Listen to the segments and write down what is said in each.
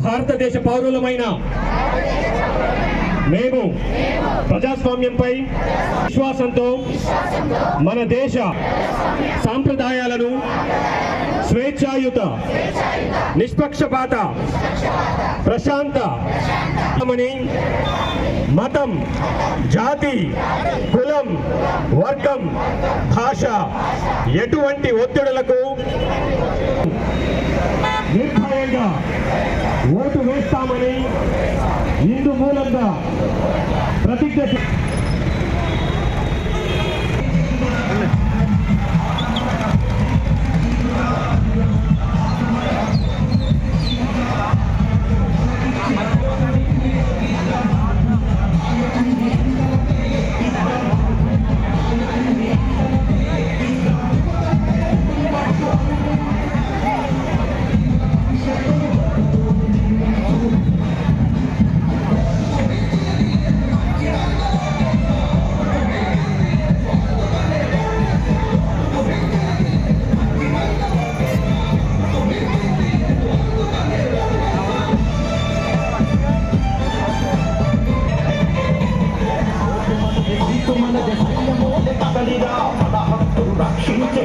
భారతదేశ పౌరులమైన మేము ప్రజాస్వామ్యంపై విశ్వాసంతో మన దేశ సాంప్రదాయాలను స్వేచ్ఛాయుత నిష్పక్షపాత ప్రశాంతమని మతం జాతి కులం వర్గం భాష ఎటువంటి ఒత్తిడులకు నిర్భయంగా ఓటు వేస్తామని ఇందు మూలంగా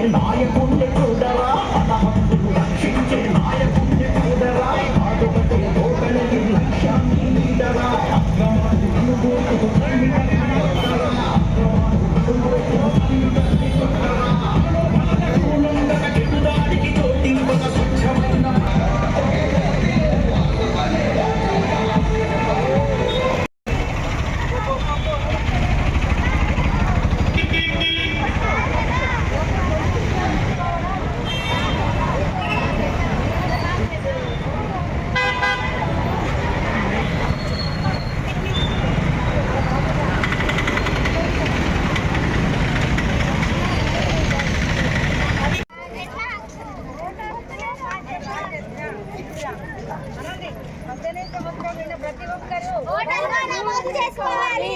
நாயக்க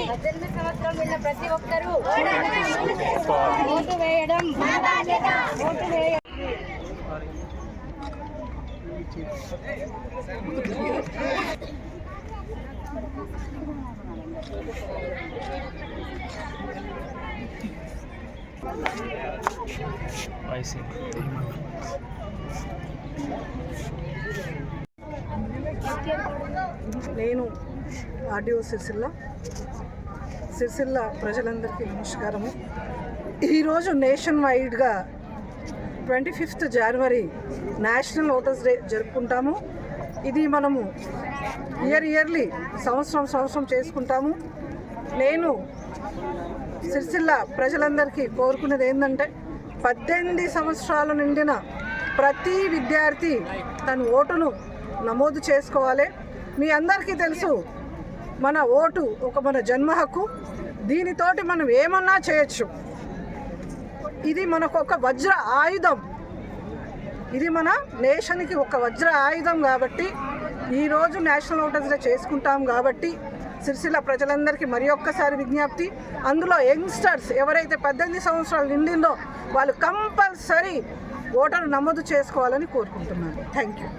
పద్దెనిమిది సంవత్సరం ఉన్న ప్రతి ఒక్కరూ ఓటర్గా నమోదు చేసుకోవాలి. ఓటు వేయడం మా బాధ్యత. ఓటు వేయడం నేను ఆడియో సిరిసిల్ల. సిరిసిల్ల ప్రజలందరికీ నమస్కారము. ఈరోజు నేషన్ వైడ్గా twenty fifth January national voters day జరుపుకుంటాము. ఇది మనము ఇయర్ ఇయర్లీ సంవత్సరం సంవత్సరం చేసుకుంటాము. నేను సిరిసిల్ల ప్రజలందరికీ కోరుకునేది ఏంటంటే పద్దెనిమిది సంవత్సరాలు నిండిన ప్రతి విద్యార్థి తన ఓటును నమోదు చేసుకోవాలి. మీ అందరికీ తెలుసు మన ఓటు ఒక మన జన్మ హక్కు. దీనితోటి మనం ఏమన్నా చేయొచ్చు. ఇది మనకు ఒక వజ్ర ఆయుధం. ఇది మన నేషన్కి ఒక వజ్ర ఆయుధం కాబట్టి ఈరోజు నేషనల్ ఓటర్స్ డే చేసుకుంటాం కాబట్టి సిరిసిల్ల ప్రజలందరికీ మరి ఒక్కసారి విజ్ఞప్తి. అందులో యంగ్స్టర్స్ ఎవరైతే పద్దెనిమిది సంవత్సరాలు నిండిందో వాళ్ళు కంపల్సరీ ఓటర్ నమోదు చేసుకోవాలని కోరుకుంటున్నాను. Thank you